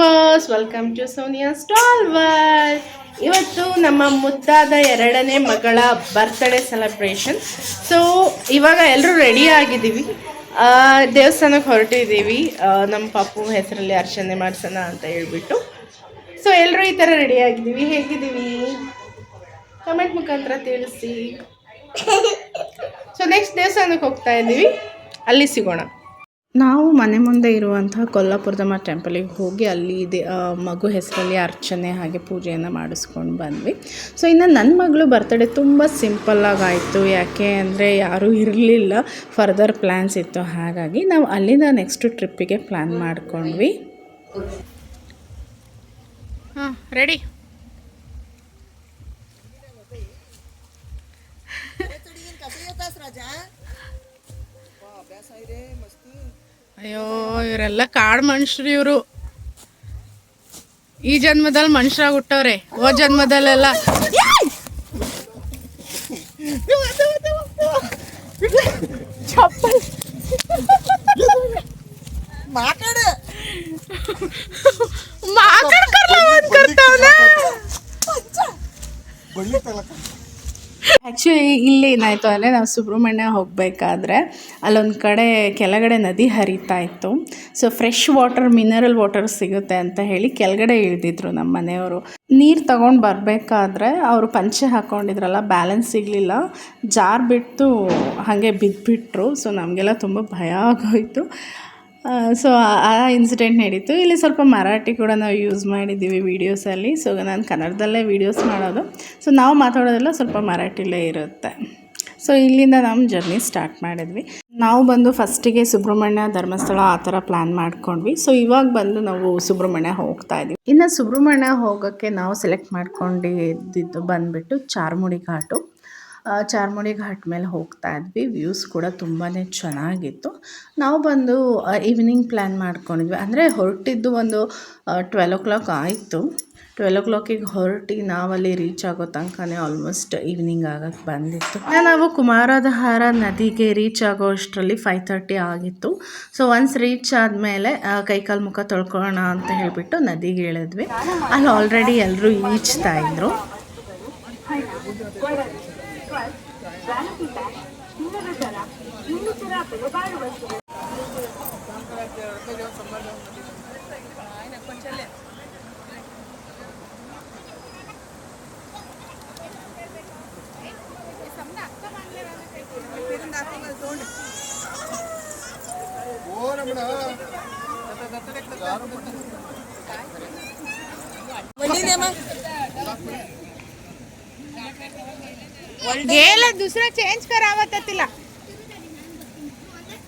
Viewers welcome to Sonia stall ಇವತ್ತು ನಮ್ಮ ಮುದ್ದಾದ ಎರಡನೇ ಮಗಳ ಬರ್ತ್ಡೇ ಸೆಲೆಬ್ರೇಷನ್ ಸೊ ಇವಾಗ ಎಲ್ಲರೂ ರೆಡಿ ಆಗಿದ್ದೀವಿ. ದೇವಸ್ಥಾನಕ್ಕೆ ಹೊರಟಿದ್ದೀವಿ. ನಮ್ಮ ಪಾಪು ಹೆಸರಲ್ಲಿ ಅರ್ಚನೆ ಮಾಡ್ಸೋಣ ಅಂತ ಹೇಳ್ಬಿಟ್ಟು. ಸೊ ಎಲ್ಲರೂ ಈ ಥರ ರೆಡಿ ಆಗಿದ್ದೀವಿ. ಹೇಗಿದ್ದೀವಿ? ಕಮೆಂಟ್ ಮುಖಾಂತರ ತಿಳಿಸಿ. ಸೊ ನೆಕ್ಸ್ಟ್ ದೇವಸ್ಥಾನಕ್ಕೆ ಹೋಗ್ತಾ ಇದ್ದೀವಿ. ಅಲ್ಲಿ ಸಿಗೋಣ. ನಾವು ಮನೆ ಮುಂದೆ ಇರುವಂತಹ ಕೊಲ್ಲಾಪುರದಮ್ಮ ಟೆಂಪಲಿಗೆ ಹೋಗಿ ಅಲ್ಲಿ ಇದೆ ಮಗು ಹೆಸರಲ್ಲಿ ಅರ್ಚನೆ ಹಾಗೆ ಪೂಜೆಯನ್ನು ಮಾಡಿಸ್ಕೊಂಡು ಬಂದ್ವಿ. ಸೊ ಇನ್ನು ನನ್ನ ಮಗಳು ಬರ್ತಡೇ ತುಂಬ ಸಿಂಪಲ್ಲಾಗಿ ಆಯಿತು. ಯಾಕೆ ಅಂದರೆ ಯಾರೂ ಇರಲಿಲ್ಲ. ಫರ್ದರ್ ಪ್ಲ್ಯಾನ್ಸ್ ಇತ್ತು. ಹಾಗಾಗಿ ನಾವು ಅಲ್ಲಿಂದ ನೆಕ್ಸ್ಟ್ ಟ್ರಿಪ್ಪಿಗೆ ಪ್ಲ್ಯಾನ್ ಮಾಡಿಕೊಂಡ್ವಿ. ಹಾಂ ರೆಡಿ ಅಯ್ಯೋ ಇವರೆಲ್ಲ ಕಾಡು ಮನುಷ್ಯರು ಇವರು. ಈ ಜನ್ಮದಲ್ಲಿ ಮನುಷ್ಯರಾಗಿ ಹುಟ್ಟವ್ರೆ. ಓ ಜನ್ಮದಲ್ಲೆಲ್ಲ ಆ್ಯಕ್ಚುಲಿ ಇಲ್ಲಿ ಏನಾಯಿತು ಅಂದರೆ ನಾವು ಸುಬ್ರಹ್ಮಣ್ಯ ಹೋಗಬೇಕಾದ್ರೆ ಅಲ್ಲೊಂದು ಕಡೆ ಕೆಳಗಡೆ ನದಿ ಹರಿತಾ ಇತ್ತು. So fresh water mineral water ಸಿಗುತ್ತೆ ಅಂತ ಹೇಳಿ ಕೆಳಗಡೆ ಇಳಿದಿದ್ರು ನಮ್ಮ ಮನೆಯವರು. ನೀರು ತಗೊಂಡು ಬರಬೇಕಾದ್ರೆ ಅವರು ಪಂಚೆ ಹಾಕ್ಕೊಂಡಿದ್ರಲ್ಲ ಬ್ಯಾಲೆನ್ಸ್ ಸಿಗಲಿಲ್ಲ. ಜಾರ್ ಬಿಟ್ಟು ಹಾಗೆ ಬಿದ್ದುಬಿಟ್ರು ಸೊ ನಮಗೆಲ್ಲ ತುಂಬ ಭಯ ಆಗೋಯಿತು. ಸೊ ಆ ಇನ್ಸಿಡೆಂಟ್ ನಡೀತು. ಇಲ್ಲಿ ಸ್ವಲ್ಪ ಮರಾಠಿ ಕೂಡ ನಾವು ಯೂಸ್ ಮಾಡಿದ್ದೀವಿ ವೀಡಿಯೋಸಲ್ಲಿ ಸೊ ನಾನು ಕನ್ನಡದಲ್ಲೇ ವೀಡಿಯೋಸ್ ಮಾಡೋದು. ಸೊ ನಾವು ಮಾತಾಡೋದೆಲ್ಲ ಸ್ವಲ್ಪ ಮರಾಠಿಲೇ ಇರುತ್ತೆ. ಸೊ ಇಲ್ಲಿಂದ ನಮ್ಮ ಜರ್ನಿ ಸ್ಟಾರ್ಟ್ ಮಾಡಿದ್ವಿ. ನಾವು ಬಂದು ಫಸ್ಟಿಗೆ ಸುಬ್ರಹ್ಮಣ್ಯ ಧರ್ಮಸ್ಥಳ ಆ ಥರ ಪ್ಲ್ಯಾನ್ ಮಾಡ್ಕೊಂಡ್ವಿ. ಸೊ ಇವಾಗ ಬಂದು ನಾವು ಸುಬ್ರಹ್ಮಣ್ಯ ಹೋಗ್ತಾ ಇದ್ವಿ ಇನ್ನು ಸುಬ್ರಹ್ಮಣ್ಯ ಹೋಗೋಕ್ಕೆ ನಾವು ಸೆಲೆಕ್ಟ್ ಮಾಡ್ಕೊಂಡಿದ್ದು ಬಂದುಬಿಟ್ಟು ಚಾರ್ಮುಡಿ ಘಾಟು. ಚಾರ್ಮುಡಿ ಘಾಟ್ ಮೇಲೆ ಹೋಗ್ತಾ ಇದ್ವಿ. ವ್ಯೂಸ್ ಕೂಡ ತುಂಬಾ ಚೆನ್ನಾಗಿತ್ತು. ನಾವು ಬಂದು ಈವ್ನಿಂಗ್ ಪ್ಲ್ಯಾನ್ ಮಾಡ್ಕೊಂಡಿದ್ವಿ. ಅಂದರೆ ಹೊರಟಿದ್ದು ಒಂದು ಟ್ವೆಲ್ ಓ ಕ್ಲಾಕ್ ಆಯಿತು. ಟ್ವೆಲ್ ಓ ಕ್ಲಾಕಿಗೆ ಹೊರಟಿ ನಾವಲ್ಲಿ ರೀಚ್ ಆಗೋ ತನಕನೇ ಆಲ್ಮೋಸ್ಟ್ ಈವ್ನಿಂಗ್ ಆಗಕ್ಕೆ ಬಂದಿತ್ತು. ನಾವು ಕುಮಾರಧಾರ ನದಿಗೆ ರೀಚ್ ಆಗೋ ಅಷ್ಟರಲ್ಲಿ ಫೈವ್ ತರ್ಟಿ ಆಗಿತ್ತು. ಸೊ ಒನ್ಸ್ ರೀಚ್ ಆದಮೇಲೆ ಕೈಕಾಲು ಮುಖ ತೊಳ್ಕೊಳ್ಳೋಣ ಅಂತ ಹೇಳಿಬಿಟ್ಟು ನದಿಗೆ ಇಳಿದ್ವಿ. ಅಲ್ಲಿ ಆಲ್ರೆಡಿ ಎಲ್ಲರೂ ಈಜ್ತಾ ಇದ್ರು. ಓ ರಮಣ बहिणीने गेला दुसरा चेंज करावा तर तिला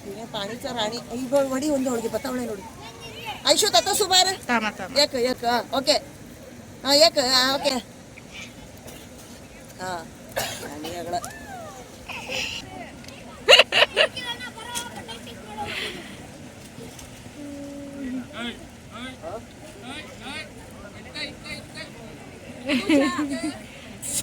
तिने पाणीचा राणी ही बघ वडी ಒಂದು ಹುಡುಗಿ ಬತ್ತಾವಳೆ ನೋಡಿ ಐಶು ತತ್ತ ಸುಮಾರ थांबा थांबा ಏಕ ಏಕ ಓಕೆ ಹಾ ಏಕ ಹಾ ಓಕೆ ಹಾ ರಾಣಿಗಳ ए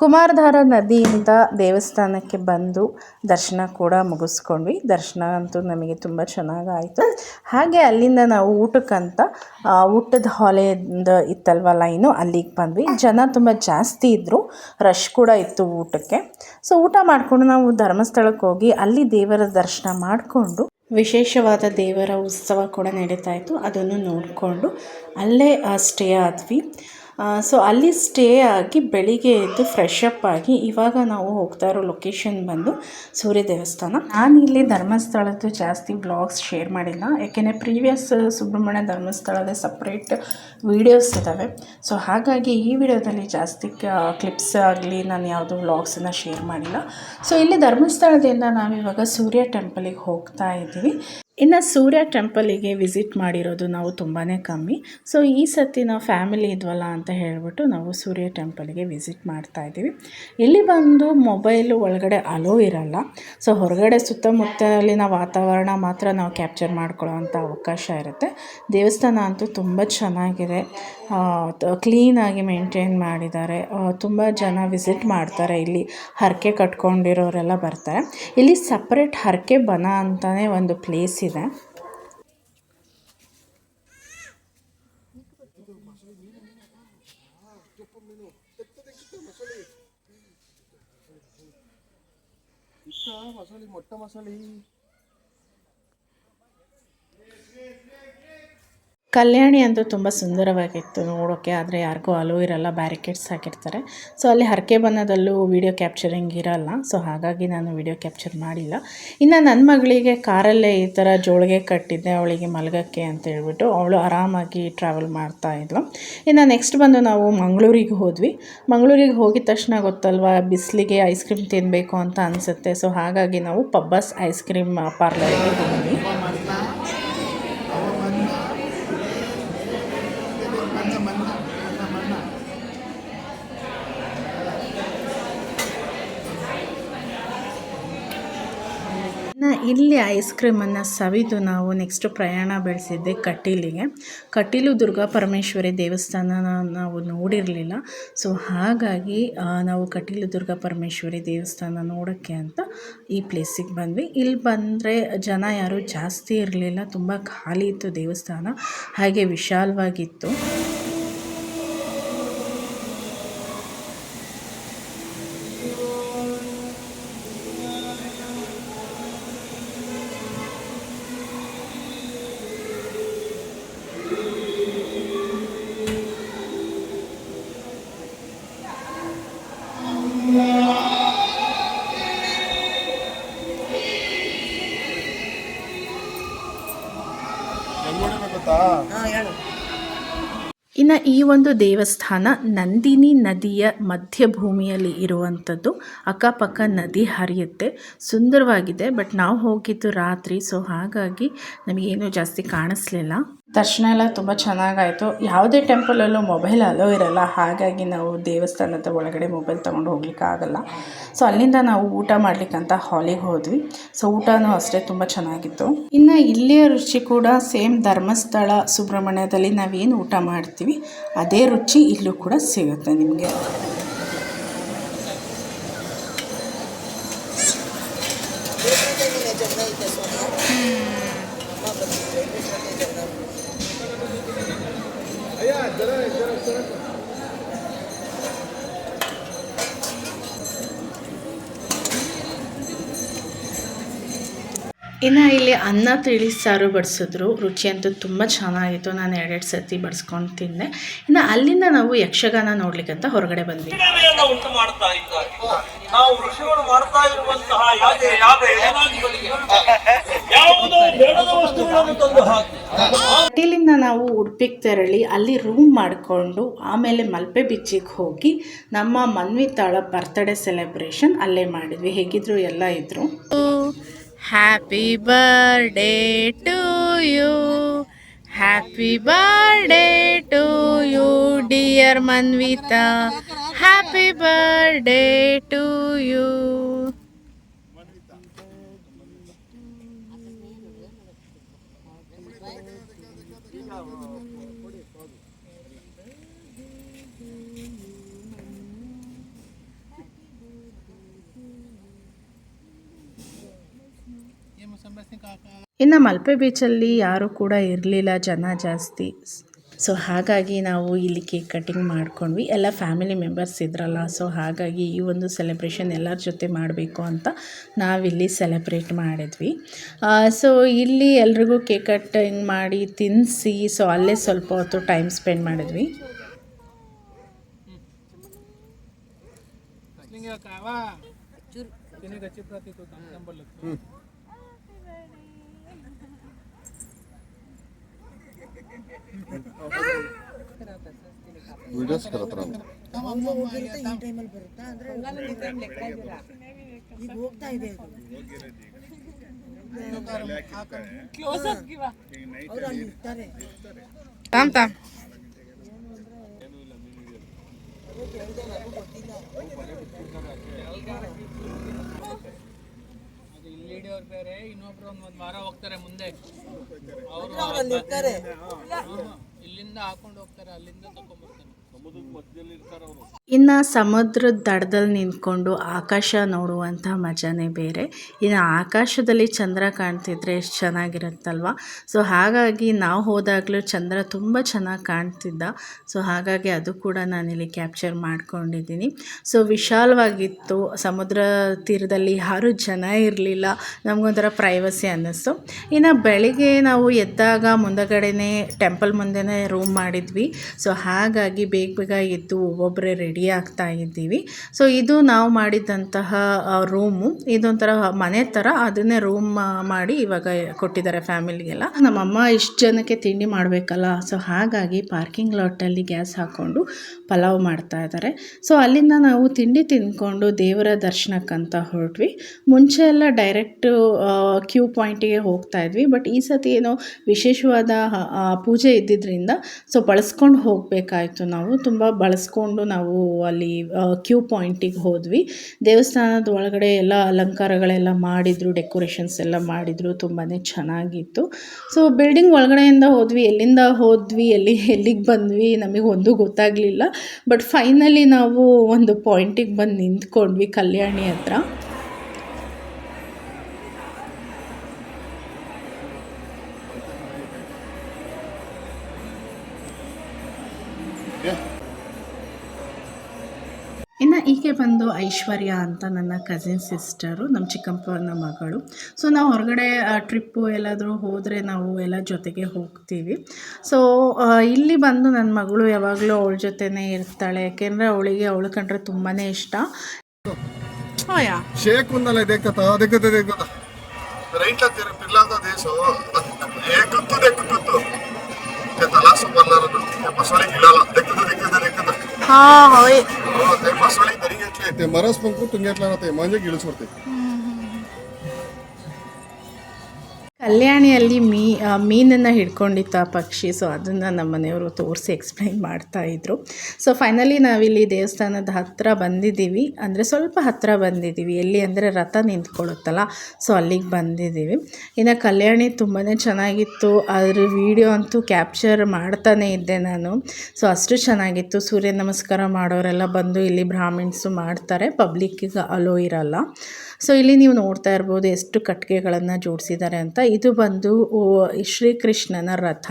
ಕುಮಾರಧಾರ ನದಿಯಿಂದ ದೇವಸ್ಥಾನಕ್ಕೆ ಬಂದು ದರ್ಶನ ಕೂಡ ಮುಗಿಸ್ಕೊಂಡ್ವಿ. ದರ್ಶನ ಅಂತೂ ನಮಗೆ ತುಂಬ ಚೆನ್ನಾಗಾಯಿತು. ಹಾಗೆ ಅಲ್ಲಿಂದ ನಾವು ಊಟಕ್ಕಂತ ಊಟದ ಹಾಲೆಯಿಂದ ಇತ್ತಲ್ವ ಲೈನು ಅಲ್ಲಿಗೆ ಬಂದ್ವಿ. ಜನ ತುಂಬ ಜಾಸ್ತಿ ಇದ್ದರು ರಶ್ ಕೂಡ ಇತ್ತು ಊಟಕ್ಕೆ. ಸೊ, ಊಟ ಮಾಡಿಕೊಂಡು ನಾವು ಧರ್ಮಸ್ಥಳಕ್ಕೆ ಹೋಗಿ ಅಲ್ಲಿ ದೇವರ ದರ್ಶನ ಮಾಡಿಕೊಂಡು ವಿಶೇಷವಾದ ದೇವರ ಉತ್ಸವ ಕೂಡ ನಡೀತಾ ಇತ್ತು. ಅದನ್ನು ನೋಡಿಕೊಂಡು ಅಲ್ಲೇ ಸ್ಟೇ ಆದ್ವಿ. ಸೊ ಅಲ್ಲಿ ಸ್ಟೇ ಆಗಿ ಬೆಳಿಗ್ಗೆ ಎದ್ದು ಫ್ರೆಶ್ ಅಪ್ ಆಗಿ ಇವಾಗ ನಾವು ಹೋಗ್ತಾ ಇರೋ ಲೊಕೇಶನ್ ಬಂದು ಸೂರ್ಯ ದೇವಸ್ಥಾನ. ನಾನು ಇಲ್ಲಿ ಧರ್ಮಸ್ಥಳದ್ದು ಜಾಸ್ತಿ ಬ್ಲಾಗ್ಸ್ ಶೇರ್ ಮಾಡಿಲ್ಲ. ಯಾಕೆಂದರೆ ಪ್ರೀವಿಯಸ್ ಸುಬ್ರಹ್ಮಣ್ಯ ಧರ್ಮಸ್ಥಳದ ಸಪ್ರೇಟ್ ವೀಡಿಯೋಸ್ ಇದ್ದಾವೆ ಸೊ ಹಾಗಾಗಿ ಈ ವಿಡಿಯೋದಲ್ಲಿ ಜಾಸ್ತಿ ಕ್ಲಿಪ್ಸ್ ಆಗಲಿ ನಾನು ಯಾವುದೂ ವ್ಲಾಗ್ಸನ್ನು ಶೇರ್ ಮಾಡಿಲ್ಲ. ಸೊ ಇಲ್ಲಿ ಧರ್ಮಸ್ಥಳದಿಂದ ನಾವಿವಾಗ ಸೂರ್ಯ ಟೆಂಪಲಿಗೆ ಹೋಗ್ತಾ ಇದ್ದೀವಿ. ಇನ್ನು ಸೂರ್ಯ ಟೆಂಪಲಿಗೆ ವಿಸಿಟ್ ಮಾಡಿರೋದು ನಾವು ತುಂಬಾ ಕಮ್ಮಿ. ಸೊ, ಈ ಸತಿ ನಾವು ಫ್ಯಾಮಿಲಿ ಇದ್ವಲ್ಲ ಅಂತ ಹೇಳಿಬಿಟ್ಟು ನಾವು ಸೂರ್ಯ ಟೆಂಪಲಿಗೆ ವಿಸಿಟ್ ಮಾಡ್ತಾ ಇದ್ದೀವಿ. ಇಲ್ಲಿ ಬಂದು ಮೊಬೈಲು ಒಳಗಡೆ ಅಲೋ ಇರಲ್ಲ. ಸೊ, ಹೊರಗಡೆ ಸುತ್ತಮುತ್ತಲಿನ ವಾತಾವರಣ ಮಾತ್ರ ನಾವು ಕ್ಯಾಪ್ಚರ್ ಮಾಡ್ಕೊಳ್ಳೋ ಅವಕಾಶ ಇರುತ್ತೆ. ದೇವಸ್ಥಾನ ಅಂತೂ ತುಂಬ ಚೆನ್ನಾಗಿದೆ. ಕ್ಲೀನಾಗಿ ಮೇಂಟೈನ್ ಮಾಡಿದ್ದಾರೆ. ತುಂಬ ಜನ ವಿಸಿಟ್ ಮಾಡ್ತಾರೆ ಇಲ್ಲಿ. ಹರಕೆ ಕಟ್ಕೊಂಡಿರೋರೆಲ್ಲ ಬರ್ತಾರೆ. ಇಲ್ಲಿ ಸಪ್ರೇಟ್ ಹರಕೆ ಬನ ಅಂತಲೇ ಒಂದು ಪ್ಲೇಸ್ ಇದೆ. ಮೊಟ್ಟ ಮಸಾಲೆ. ಕಲ್ಯಾಣಿ ಅಂತೂ ತುಂಬ ಸುಂದರವಾಗಿತ್ತು ನೋಡೋಕ್ಕೆ ಆದರೆ ಯಾರಿಗೂ ಅಲೋ ಇರಲ್ಲ ಬ್ಯಾರಿಕೇಡ್ಸ್ ಹಾಕಿರ್ತಾರೆ. ಸೊ ಅಲ್ಲಿ ಹರಕೆ ಬನ್ನದಲ್ಲೂ ವೀಡಿಯೋ ಕ್ಯಾಪ್ಚರಿಂಗ್ ಇರಲ್ಲ. ಸೊ ಹಾಗಾಗಿ ನಾನು ವೀಡಿಯೋ ಕ್ಯಾಪ್ಚರ್ ಮಾಡಿಲ್ಲ. ಇನ್ನು ನನ್ನ ಮಗಳಿಗೆ ಕಾರಲ್ಲೇ ಈ ಥರ ಜೋಳಿಗೆ ಕಟ್ಟಿದ್ದೆ, ಅವಳಿಗೆ ಮಲಗಕ್ಕೆ ಅಂತ ಹೇಳ್ಬಿಟ್ಟು ಅವಳು ಆರಾಮಾಗಿ ಟ್ರಾವೆಲ್ ಮಾಡ್ತಾ ಇದ್ಳು ಇನ್ನು ನೆಕ್ಸ್ಟ್ ಬಂದು ನಾವು ಮಂಗಳೂರಿಗೆ ಹೋದ್ವಿ. ಮಂಗಳೂರಿಗೆ ಹೋಗಿದ ತಕ್ಷಣ ಗೊತ್ತಲ್ವ, ಬಿಸಿಲಿಗೆ ಐಸ್ ಕ್ರೀಮ್ ತಿನ್ನಬೇಕು ಅಂತ ಅನಿಸುತ್ತೆ. ಸೊ ಹಾಗಾಗಿ ನಾವು ಪಬ್ಬಸ್ ಐಸ್ ಕ್ರೀಮ್ ಪಾರ್ಲರಿಗೆ ಹೋದ್ವಿ. ಇಲ್ಲಿ ಐಸ್ ಕ್ರೀಮನ್ನು ಸವಿದು ನಾವು ನೆಕ್ಸ್ಟ್ ಪ್ರಯಾಣ ಬೆಳೆಸಿದ್ದೆ ಕಟೀಲಿಗೆ. ಕಟೀಲು ದುರ್ಗಾ ಪರಮೇಶ್ವರಿ ದೇವಸ್ಥಾನ ನಾವು ನೋಡಿರಲಿಲ್ಲ. ಸೊ ಹಾಗಾಗಿ ನಾವು ಕಟೀಲು ದುರ್ಗಾ ಪರಮೇಶ್ವರಿ ದೇವಸ್ಥಾನ ನೋಡೋಕ್ಕೆ ಅಂತ ಈ ಪ್ಲೇಸಿಗೆ ಬಂದ್ವಿ. ಇಲ್ಲಿ ಬಂದರೆ ಜನ ಯಾರೂ ಜಾಸ್ತಿ ಇರಲಿಲ್ಲ. ತುಂಬ ಖಾಲಿ ಇತ್ತು ದೇವಸ್ಥಾನ. ಹಾಗೆ ವಿಶಾಲವಾಗಿತ್ತು. ಇನ್ನು ಈ ಒಂದು ದೇವಸ್ಥಾನ ನಂದಿನಿ ನದಿಯ ಮಧ್ಯಭೂಮಿಯಲ್ಲಿ ಇರುವಂಥದ್ದು. ಅಕ್ಕಪಕ್ಕ ನದಿ ಹರಿಯುತ್ತೆ. ಸುಂದರವಾಗಿದೆ. ಬಟ್ ನಾವು ಹೋಗಿದ್ದು ರಾತ್ರಿ, ಸೊ ಹಾಗಾಗಿ ನಮಗೇನು ಜಾಸ್ತಿ ಕಾಣಿಸ್ಲಿಲ್ಲ. ದರ್ಶನ ಎಲ್ಲ ತುಂಬ ಚೆನ್ನಾಗಾಯಿತು. ಯಾವುದೇ ಟೆಂಪಲಲ್ಲೂ ಮೊಬೈಲ್ ಅಲೋ ಇರಲ್ಲ. ಹಾಗಾಗಿ ನಾವು ದೇವಸ್ಥಾನದ ಒಳಗಡೆ ಮೊಬೈಲ್ ತೊಗೊಂಡು ಹೋಗ್ಲಿಕ್ಕೆ ಆಗಲ್ಲ. ಸೊ ಅಲ್ಲಿಂದ ನಾವು ಊಟ ಮಾಡಲಿಕ್ಕಂತ ಹಾಲಿಗೆ ಹೋದ್ವಿ. ಸೊ ಊಟನೂ ಅಷ್ಟೇ ತುಂಬ ಚೆನ್ನಾಗಿತ್ತು. ಇನ್ನು ಇಲ್ಲಿಯ ರುಚಿ ಕೂಡ ಸೇಮ್ ಧರ್ಮಸ್ಥಳ, ಸುಬ್ರಹ್ಮಣ್ಯದಲ್ಲಿ ನಾವೇನು ಊಟ ಮಾಡ್ತೀವಿ, ಅದೇ ರುಚಿ ಇಲ್ಲೂ ಕೂಡ ಸಿಗುತ್ತೆ ನಿಮಗೆ. ಜನ ಐತೆ ಸೋಮ ಇನ್ನು ಇಲ್ಲಿ ಅನ್ನ ತಿಳಿ ಸಾರು ಬಡಿಸಿದ್ರು. ರುಚಿ ಅಂತೂ ತುಂಬ ಚೆನ್ನಾಗಿತ್ತು. ನಾನು ಎರಡೆರಡು ಸರ್ತಿ ಬಡಿಸ್ಕೊಂಡು ತಿಂದೆ. ಇನ್ನು ಅಲ್ಲಿಂದ ನಾವು ಯಕ್ಷಗಾನ ನೋಡ್ಲಿಕ್ಕಂತ ಹೊರಗಡೆ ಬಂದ್ವಿ. ಇದ್ದಾರೆ. ನಾವು ಉಡುಪಿಗೆ ತೆರಳಿ ಅಲ್ಲಿ ರೂಮ್ ಮಾಡಿಕೊಂಡು ಆಮೇಲೆ ಮಲ್ಪೆ ಬೀಚಿಗೆ ಹೋಗಿ ನಮ್ಮ ಮನ್ವಿತಾಳ ಬರ್ತ್ಡೇ ಸೆಲೆಬ್ರೇಷನ್ ಅಲ್ಲೇ ಮಾಡಿದ್ವಿ. ಹೇಗಿದ್ರು ಎಲ್ಲ ಇದ್ರು. happy birthday to you happy birthday to you dear Manvita happy birthday to you ಇನ್ನು ಮಲ್ಪೆ ಬೀಚಲ್ಲಿ ಯಾರೂ ಕೂಡ ಇರಲಿಲ್ಲ ಜನ ಜಾಸ್ತಿ. ಸೊ ಹಾಗಾಗಿ ನಾವು ಇಲ್ಲಿ ಕೇಕ್ ಕಟ್ಟಿಂಗ್ ಮಾಡ್ಕೊಂಡ್ವಿ. ಎಲ್ಲ ಫ್ಯಾಮಿಲಿ ಮೆಂಬರ್ಸ್ ಇದ್ರಲ್ಲ ಸೊ ಹಾಗಾಗಿ ಈ ಒಂದು ಸೆಲೆಬ್ರೇಷನ್ ಎಲ್ಲರ ಜೊತೆ ಮಾಡಬೇಕು ಅಂತ ನಾವಿಲ್ಲಿ ಸೆಲೆಬ್ರೇಟ್ ಮಾಡಿದ್ವಿ. ಸೊ ಇಲ್ಲಿ ಎಲ್ರಿಗೂ ಕೇಕ್ ಕಟ್ಟಿಂಗ್ ಮಾಡಿ ತಿನ್ನಿಸಿ ಸೊ ಅಲ್ಲೇ ಸ್ವಲ್ಪ ಹೊತ್ತು ಟೈಮ್ ಸ್ಪೆಂಡ್ ಮಾಡಿದ್ವಿ. ವಿಡಿಯೋಸ್ ಕರತ್ರ ಈ ಟೈಮಲ್ಲಿ ಬರುತ್ತಾ? ಅಂದ್ರೆ ಈಗ ಹೋಗ್ತಾ ಇದೆ ಅವ್ರು ಅಲ್ಲಿ ಇರ್ತಾರೆ. ತಾಮ್. ತಾಮ್ ಇಲ್ಲಿಡಿಯವ್ರು ಬೇರೆ ಇನ್ನೊಬ್ರು ಒಂದ್ ಒಂದ್ ವಾರ ಹೋಗ್ತಾರೆ ಮುಂದೆ. ಇಲ್ಲಿಂದ ಅವ್ರು ಹೋಗ್ತಾರೆ ಇರ್ತಾರೆ ಇಲ್ಲಿಂದ ಹಾಕೊಂಡು ಹೋಗ್ತಾರೆ ಅಲ್ಲಿಂದ ತಗೊಂಡ್ಬರ್ತಾರೆ ಇನ್ನು ಸಮುದ್ರದ ದಡದಲ್ಲಿ ನಿಂತ್ಕೊಂಡು ಆಕಾಶ ನೋಡುವಂಥ ಮಜಾನೇ ಬೇರೆ. ಇನ್ನು ಆಕಾಶದಲ್ಲಿ ಚಂದ್ರ ಕಾಣ್ತಿದ್ರೆ ಎಷ್ಟು ಚೆನ್ನಾಗಿರುತ್ತಲ್ವ? ಸೊ ಹಾಗಾಗಿ ನಾವು ಹೋದಾಗಲೂ ಚಂದ್ರ ತುಂಬ ಚೆನ್ನಾಗಿ ಕಾಣ್ತಿದ್ದ. ಸೊ ಹಾಗಾಗಿ ಅದು ಕೂಡ ನಾನಿಲ್ಲಿ ಕ್ಯಾಪ್ಚರ್ ಮಾಡ್ಕೊಂಡಿದ್ದೀನಿ. ಸೊ ವಿಶಾಲವಾಗಿತ್ತು. ಸಮುದ್ರ ತೀರದಲ್ಲಿ ಯಾರೂ ಜನ ಇರಲಿಲ್ಲ. ನಮಗೊಂಥರ ಪ್ರೈವಸಿ ಅನ್ನಿಸ್ತು. ಇನ್ನು ಬೆಳಿಗ್ಗೆ ನಾವು ಎದ್ದಾಗ ಮುಂದಗಡೆನೇ ಟೆಂಪಲ್ ಮುಂದೆನೇ ರೂಮ್ ಮಾಡಿದ್ವಿ. ಸೊ ಹಾಗಾಗಿ ಬೇಗ ಬೇಗ ಎದ್ದು ಒಬ್ಬೊಬ್ಬರೇ ರೆಡಿ ಆಗ್ತಾ ಇದ್ದೀವಿ. ಸೊ ಇದು ನಾವು ಮಾಡಿದಂತಹ ರೂಮು ಇದೊಂಥರ ಮನೆ ಥರ ಅದನ್ನೇ ರೂಮ್ ಮಾಡಿ ಇವಾಗ ಕೊಟ್ಟಿದ್ದಾರೆ ಫ್ಯಾಮಿಲಿಗೆಲ್ಲ. ನಮ್ಮಮ್ಮ ಇಷ್ಟು ಜನಕ್ಕೆ ತಿಂಡಿ ಮಾಡಬೇಕಲ್ಲ. ಸೊ ಹಾಗಾಗಿ ಪಾರ್ಕಿಂಗ್ ಲಾಟಲ್ಲಿ ಗ್ಯಾಸ್ ಹಾಕ್ಕೊಂಡು ಪಲಾವ್ ಮಾಡ್ತಾ ಇದ್ದಾರೆ ಸೊ ಅಲ್ಲಿಂದ ನಾವು ತಿಂಡಿ ತಿಂದ್ಕೊಂಡು ದೇವರ ದರ್ಶನಕ್ಕಂತ ಹೊರಟ್ವಿ. ಮುಂಚೆ ಎಲ್ಲ ಡೈರೆಕ್ಟು ಕ್ಯೂ ಪಾಯಿಂಟಿಗೆ ಹೋಗ್ತಾ ಇದ್ವಿ. ಬಟ್ ಈ ಸತಿ ಏನೋ ವಿಶೇಷವಾದ ಪೂಜೆ ಇದ್ದಿದ್ದರಿಂದ ಸೊ ಬಳಸ್ಕೊಂಡು ಹೋಗಬೇಕಾಯಿತು ನಾವು. ತುಂಬ ಬಳಸ್ಕೊಂಡು ನಾವು ಅಲ್ಲಿ ಕ್ಯೂ ಪಾಯಿಂಟಿಗೆ ಹೋದ್ವಿ. ದೇವಸ್ಥಾನದ ಒಳಗಡೆ ಎಲ್ಲ ಅಲಂಕಾರಗಳೆಲ್ಲ ಮಾಡಿದರು ಡೆಕೋರೇಷನ್ಸ್ ಎಲ್ಲ ಮಾಡಿದರು. ತುಂಬಾ ಚೆನ್ನಾಗಿತ್ತು. ಸೊ ಬಿಲ್ಡಿಂಗ್ ಒಳಗಡೆಯಿಂದ ಹೋದ್ವಿ. ಎಲ್ಲಿಂದ ಹೋದ್ವಿ, ಎಲ್ಲಿ, ಎಲ್ಲಿಗೆ ಬಂದ್ವಿ ನಮಗೆ ಒಂದು ಗೊತ್ತಾಗಲಿಲ್ಲ. ಬಟ್ ಫೈನಲಿ ನಾವು ಒಂದು ಪಾಯಿಂಟಿಗೆ ಬಂದು ನಿಂತ್ಕೊಂಡ್ವಿ ಕಲ್ಯಾಣಿ ಹತ್ರ. ಇನ್ನೊಂದು ಐಶ್ವರ್ಯ ಅಂತ ನನ್ನ ಕಸಿನ್ ಸಿಸ್ಟರು ನಮ್ಮ ಚಿಕ್ಕಪ್ಪನ ಮಗಳು. ಸೊ ನಾವು ಹೊರಗಡೆ ಟ್ರಿಪ್ಪು ಎಲ್ಲಾದರೂ ಹೋದರೆ ನಾವು ಎಲ್ಲ ಜೊತೆಗೆ ಹೋಗ್ತೀವಿ. ಸೊ ಇಲ್ಲಿ ಬಂದು ನನ್ನ ಮಗಳು ಯಾವಾಗಲೂ ಅವಳ ಜೊತೆನೇ ಇರ್ತಾಳೆ. ಯಾಕೆಂದರೆ ಅವಳಿಗೆ ಅವಳು ಕಂಡ್ರೆ ತುಂಬಾ ಇಷ್ಟ. ಹಾ ಒಂದಲ್ಲ ಹಾಂ ಹಾಯ್ होते फसवणी घरी घेतली. ते मरस पंकू राहते म्हणजे गिळस होते ಕಲ್ಯಾಣಿಯಲ್ಲಿ ಮೀ ಮೀನನ್ನು ಹಿಡ್ಕೊಂಡಿತ್ತು ಆ ಪಕ್ಷಿ ಸೊ ಅದನ್ನು ನಮ್ಮ ಮನೆಯವರು ತೋರಿಸಿ ಎಕ್ಸ್ಪ್ಲೈನ್ ಮಾಡ್ತಾಯಿದ್ರು ಸೊ ಫೈನಲಿ ನಾವಿಲ್ಲಿ ದೇವಸ್ಥಾನದ ಹತ್ತಿರ ಬಂದಿದ್ದೀವಿ. ಅಂದರೆ ಸ್ವಲ್ಪ ಹತ್ತಿರ ಬಂದಿದ್ದೀವಿ. ಎಲ್ಲಿ ಅಂದರೆ ರಥ ನಿಂತ್ಕೊಳ್ಳುತ್ತಲ್ಲ ಸೊ ಅಲ್ಲಿಗೆ ಬಂದಿದ್ದೀವಿ. ಇನ್ನು ಕಲ್ಯಾಣಿ ತುಂಬಾ ಚೆನ್ನಾಗಿತ್ತು. ಅದ್ರ ವಿಡಿಯೋ ಅಂತೂ ಕ್ಯಾಪ್ಚರ್ ಮಾಡ್ತಾನೇ ಇದ್ದೆ ನಾನು. ಸೊ ಅಷ್ಟು ಚೆನ್ನಾಗಿತ್ತು. ಸೂರ್ಯ ನಮಸ್ಕಾರ ಮಾಡೋರೆಲ್ಲ ಬಂದು ಇಲ್ಲಿ ಬ್ರಾಹ್ಮಿಣ್ಸು ಮಾಡ್ತಾರೆ. ಪಬ್ಲಿಕ್ಕಿಗೆ ಅಲೋ ಇರಲ್ಲ. ಸೊ ಇಲ್ಲಿ ನೀವು ನೋಡ್ತಾ ಇರ್ಬೋದು ಎಷ್ಟು ಕಟ್ಟಿಗೆಗಳನ್ನು ಜೋಡಿಸಿದ್ದಾರೆ ಅಂತ. ಇದು ಬಂದು ಶ್ರೀಕೃಷ್ಣನ ರಥ.